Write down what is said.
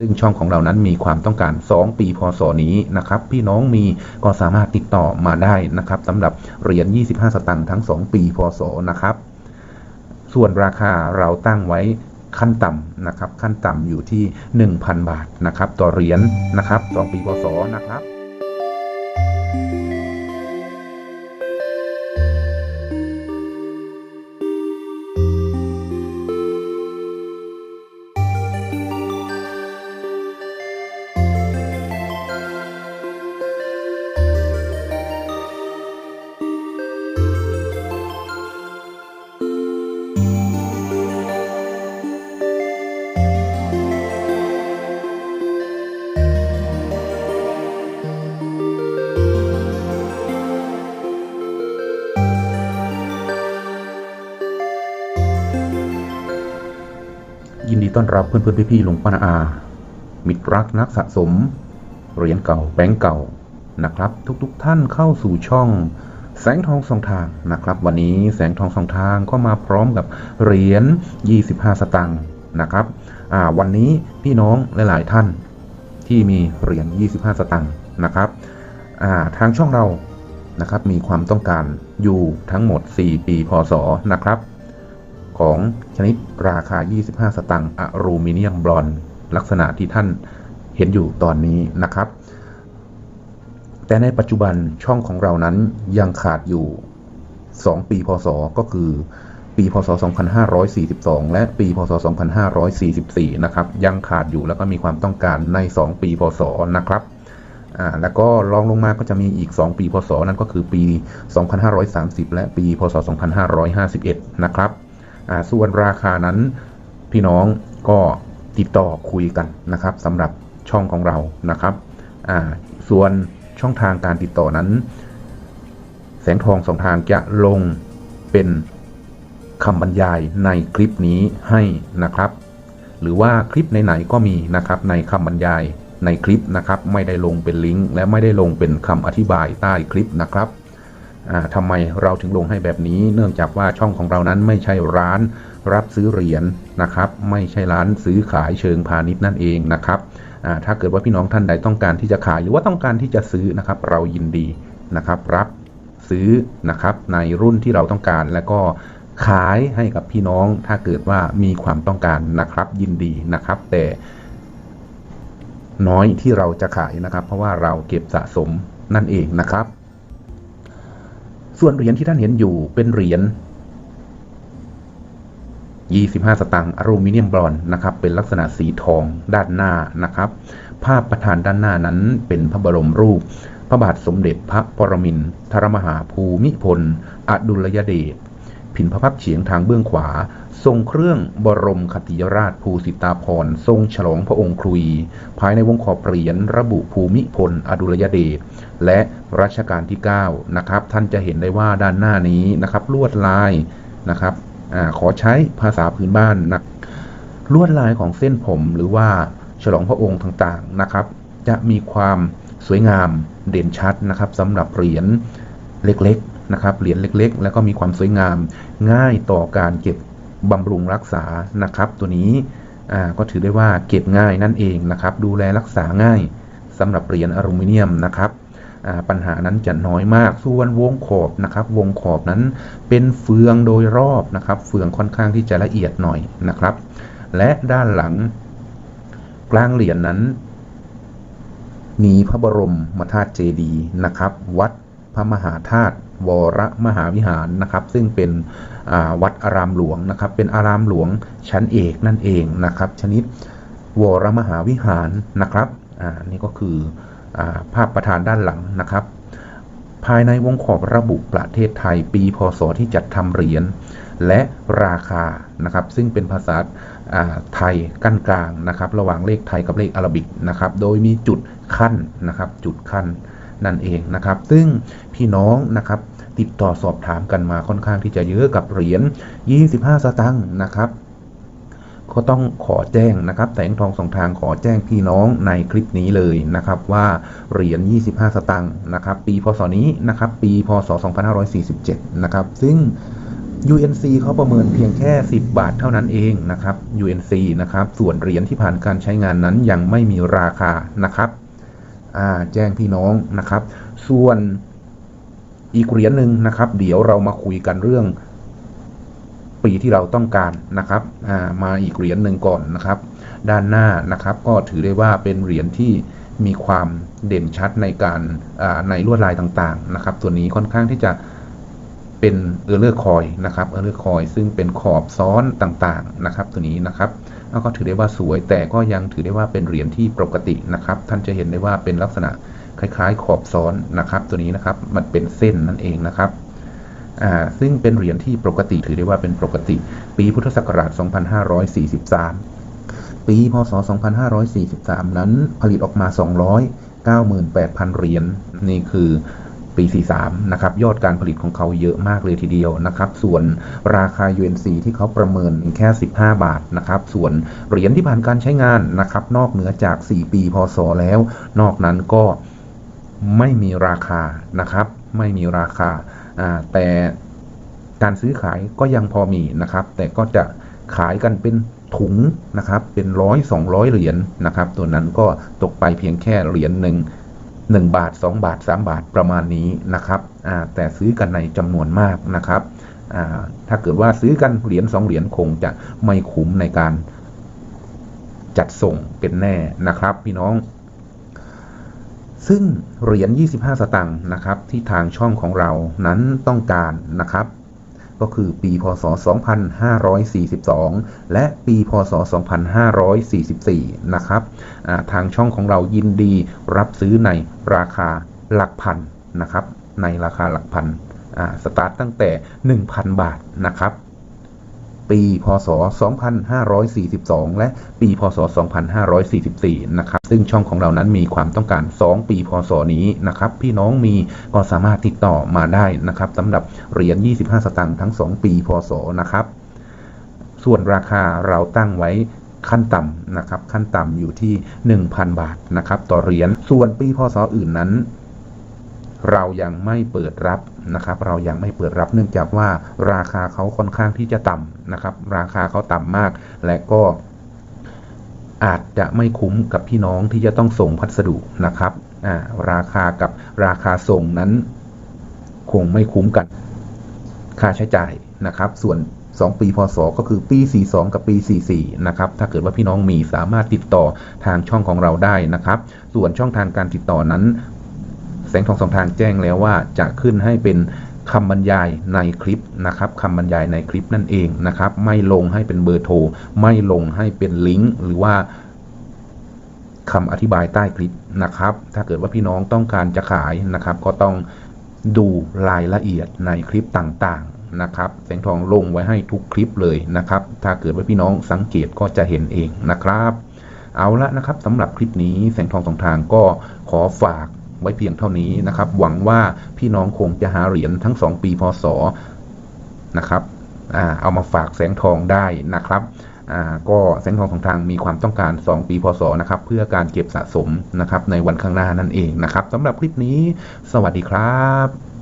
ซึ่งช่องของเรานั้นมีความต้องการ 2 ปีพศนี้นะครับ พี่น้องมีก็สามารถติดต่อมาได้นะครับสำหรับเหรียญ 25 สตางค์ทั้ง 2 ปีพศนะครับ ส่วนราคาเราตั้งไว้ขั้นต่ำนะครับ ขั้นต่ำอยู่ที่ 1,000 บาทนะครับ ต่อเหรียญนะครับ 2 ปีพศนะครับ ต้อนรับเพื่อนเพื่อนๆพี่ๆลุงป้านาอา มิตรรักนักสะสม เหรียญเก่าแบงก์เก่านะครับ ทุกๆทท่านเข้าสู่ช่อง แสงทองสองทางนะครับ วันนี้แสงทองสองทางก็มาพร้อมกับเหรียญ 25 สตางค์นะครับอ่าวันนี้พี่น้องหลาย ๆ ท่านที่มีเหรียญ 25 สตางค์นะครับอ่าทางช่องเรานะครับมีความต้องการอยู่ทั้งหมด 4 ปีพศนะครับ ของชนิดราคา 25 สตังค์อลูมิเนียมบรอนลักษณะที่ท่านเห็นอยู่ตอนนี้นะครับ แต่ในปัจจุบันช่องของเรานั้นยังขาดอยู่ 2 ปีพศก็คือปีพศ 2542 และปีพศ 2544 นะครับ ยังขาดอยู่แล้วก็มีความต้องการใน 2 ปีพศ นะครับ อ่า แล้วก็รองลงมาก็จะมีอีก 2 ปีพศ นั่นก็คือปี 2530 และปีพศ 2551 นะครับอ่า ส่วนราคานั้นพี่น้องก็ติดต่อคุยกันนะครับสำหรับช่องของเรานะครับส่วนช่องทางการติดต่อนั้น แสงทองสองทางจะลงเป็นคำบรรยายในคลิปนี้ให้นะครับ หรือว่าคลิปไหนๆก็มีนะครับในคำบรรยายในคลิปนะครับ ไม่ได้ลงเป็นลิงก์และไม่ได้ลงเป็นคำอธิบายใต้คลิปนะครับ ทำไมเราถึงลงให้แบบนี้ เนื่องจากว่าช่องของเรานั้นไม่ใช่ร้านรับซื้อเหรียญนะครับ ไม่ใช่ร้านซื้อขายเชิงพาณิชย์นั่นเองนะครับถ้าเกิดว่าพี่น้องท่านใดต้องการที่จะขายหรือว่าต้องการที่จะซื้อนะครับ เรายินดีนะครับ รับซื้อนะครับ ในรุ่นที่เราต้องการแล้วก็ขายให้กับพี่น้องถ้าเกิดว่ามีความต้องการนะครับ ยินดีนะครับ แต่น้อยที่เราจะขายนะครับ เพราะว่าเราเก็บสะสมนั่นเองนะครับ ส่วนเหรียญที่ท่านเห็นอยู่เป็นเหรียญ25 สตางค์อลูมิเนียมบรอนนะครับ เป็นลักษณะสีทองด้านหน้านะครับ ภาพประธานด้านหน้านั้นเป็นพระบรมรูป พระบาทสมเด็จพระปรมินทรมหาภูมิพลอดุลยเดช ผินพระพักเฉียงทางเบื้องขวา ทรงเครื่องบรมคติยราชภูสิตาภรทรงฉลองพระองค์ครุย ภายในวงขอบเหรียญระบุภูมิพล อดุลยเดชและรัชกาลที่ 9 นะครับ ท่านจะเห็นได้ว่าด้านหน้านี้นะครับ ลวดลายนะครับอขอใช้ภาษาพื้นบ้านนะลวดลายของเส้นผมหรือว่าฉลองพระองค์ต่างๆนะครับ จะมีความสวยงามเด่นชัดนะครับสำหรับเหรียญเล็กๆ นะครับเหรียญเล็กๆ แล้วก็มีความสวยงาม ง่ายต่อการเก็บบำรุงรักษานะครับ ตัวนี้ก็ถือได้ว่าเก็บง่ายนั่นเองนะครับ ดูแลรักษาง่ายสำหรับเหรียญอลูมิเนียมนะครับปัญหานั้นจะน้อยมาก ส่วนวงขอบนะครับ วงขอบนั้นเป็นเฟืองโดยรอบนะครับ เฟืองค่อนข้างที่จะละเอียดหน่อยนะครับ และด้านหลังกลางเหรียญนั้น มีพระบรมธาตุเจดีย์นะครับ วัด พระมหาธาตุวรมหาวิหารนะครับ ซึ่งเป็นวัดอารามหลวงนะครับ เป็นอารามหลวงชั้นเอกนั่นเองนะครับ ชนิดวรมหาวิหารนะครับอ่านี่ก็คืออภาพประธานด้านหลังนะครับ ภายในวงขอบระบุประเทศไทยปีพศที่จัดทำเหรียญและราคานะครับ ซึ่งเป็นภาษาอ่าไทยกั้นกลางนะครับ ระหว่างเลขไทยกับเลขอาราบิกนะครับ โดยมีจุดขั้นนะครับ จุดขั้น นั่นเองนะครับ ซึ่งพี่น้องนะครับติดต่อสอบถามกันมาค่อนข้างที่จะเยอะกับเหรียญ 25 สตางค์นะครับก็ต้องขอแจ้งนะครับแสงทองสองทางขอแจ้งพี่น้องในคลิปนี้เลยนะครับว่าเหรียญ 25 สตางค์นะครับปีพศนี้นะครับปีพศ 2547 นะครับซึ่ง UNC เขาประเมินเพียงแค่ 10 บาทเท่านั้นเองนะครับ UNC นะครับส่วนเหรียญที่ผ่านการใช้งานนั้นยังไม่มีราคานะครับ แจ้งพี่น้องนะครับ ส่วนอีกเหรียญหนึ่งนะครับ เดี๋ยวเรามาคุยกันเรื่องปีที่เราต้องการนะครับามาอีกเหรียญหนึ่งก่อนนะครับ ด้านหน้านะครับก็ถือได้ว่าเป็นเหรียญที่มีความเด่นชัดในการาในลวดลายต่างๆนะครับ ตัวนี้ค่อนข้างที่จะเป็นเออร์เลอร์คอยนะครับเออร์เลอร์คอยซึ่งเป็นขอบซ้อนต่างๆนะครับ ตัวนี้นะครับ แล้วก็ถือได้ว่าสวย แต่ก็ยังถือได้ว่าเป็นเหรียญที่ปกตินะครับ ท่านจะเห็นได้ว่าเป็นลักษณะคล้าย ๆ ขอบซ้อนนะครับ ตัวนี้นะครับมันเป็นเส้นนั่นเองนะครับซึ่งเป็นเหรียญที่ปกติถือได้ว่าเป็นปกติ ปีพุทธศักราช 2543 ปีพศ 2543 นั้นผลิตออกมา 298,000 เหรียญนี่คือ ปี 43 นะครับ ยอดการผลิตของเขาเยอะมากเลยทีเดียวนะครับ ส่วนราคา UNC ที่เขาประเมินแค่ 15 บาทนะครับ ส่วนเหรียญที่ผ่านการใช้งานนะครับ นอกเหนือจาก 4 ปีพศแล้ว นอกนั้นก็ไม่มีราคานะครับ ไม่มีราคาอ่าแต่การซื้อขายก็ยังพอมีนะครับ แต่ก็จะขายกันเป็นถุงนะครับ เป็นร้อยสองร้อยเหรียญนะครับ ตัวนั้นก็ตกไปเพียงแค่เหรียญหนึ่ง หนึ่งบาทสองบาทสามบาทประมาณนี้นะครับแต่ซื้อกันในจำนวนมากนะครับถ้าเกิดว่าซื้อกันเหรียญสองเหรียญคงจะไม่คุ้มในการจัดส่งเป็นแน่นะครับ พี่น้อง ซึ่งเหรียญ25 สตังค์นะครับที่ทางช่องของเรานั้นต้องการนะครับ ก็คือปีพศ 2542 และปีพศ 2544 นะครับอ่าทางช่องของเรายินดีรับซื้อในราคาหลักพันนะครับ ในราคาหลักพันสตาร์ตตั้งแต่ 1,000 บาทนะครับ ปี พศ 2542 และปี พศ 2544 นะครับ ซึ่งช่องของเรานั้นมีความต้องการ 2 ปี พศ นี้นะครับ พี่น้องมีก็สามารถติดต่อมาได้นะครับสำหรับเหรียญ 25 สตางค์ทั้ง 2 ปี พศ นะครับ ส่วนราคาเราตั้งไว้ขั้นต่ำนะครับ ขั้นต่ำอยู่ที่ 1,000 บาทนะครับ ต่อเหรียญ ส่วนปี พศ อื่นนั้น เรายังไม่เปิดรับนะครับ เรายังไม่เปิดรับเนื่องจากว่าราคาเขาค่อนข้างที่จะต่ำนะครับ ราคาเขาต่ำมาก และก็อาจจะไม่คุ้มกับพี่น้องที่จะต้องส่งพัสดุนะครับราคากับราคาส่งนั้น คงไม่คุ้มกัน ค่าใช้จ่ายนะครับ ส่วน 2 ปีพศก็คือปี 42 กับปี 44 นะครับ ถ้าเกิดว่าพี่น้องมีสามารถติดต่อทางช่องของเราได้นะครับ ส่วนช่องทางการติดต่อนั้น แสงทองสองทางแจ้งแล้วว่าจะขึ้นให้เป็นคำบรรยายในคลิปนะครับคำบรรยายในคลิปนั่นเองนะครับ ไม่ลงให้เป็นเบอร์โทร ไม่ลงให้เป็นลิงก์หรือว่าคำอธิบายใต้คลิปนะครับ ถ้าเกิดว่าพี่น้องต้องการจะขายนะครับ ก็ต้องดูรายละเอียดในคลิปต่างๆนะครับ แสงทองลงไว้ให้ทุกคลิปเลยนะครับ ถ้าเกิดว่าพี่น้องสังเกตก็จะเห็นเองนะครับ เอาละนะครับสำหรับคลิปนี้แสงทองสองทางก็ขอฝาก ไว้เพียงเท่านี้นะครับ หวังว่าพี่น้องคงจะหาเหรียญทั้ง 2 ปีพศนะครับอเอามาฝากแสงทองได้นะครับก็แสงทองสองทางมีความต้องการ 2 ปีพศนะครับ เพื่อการเก็บสะสมนะครับในวันข้างหน้านั่นเองนะครับสำหรับคลิปนี้ สวัสดีครับ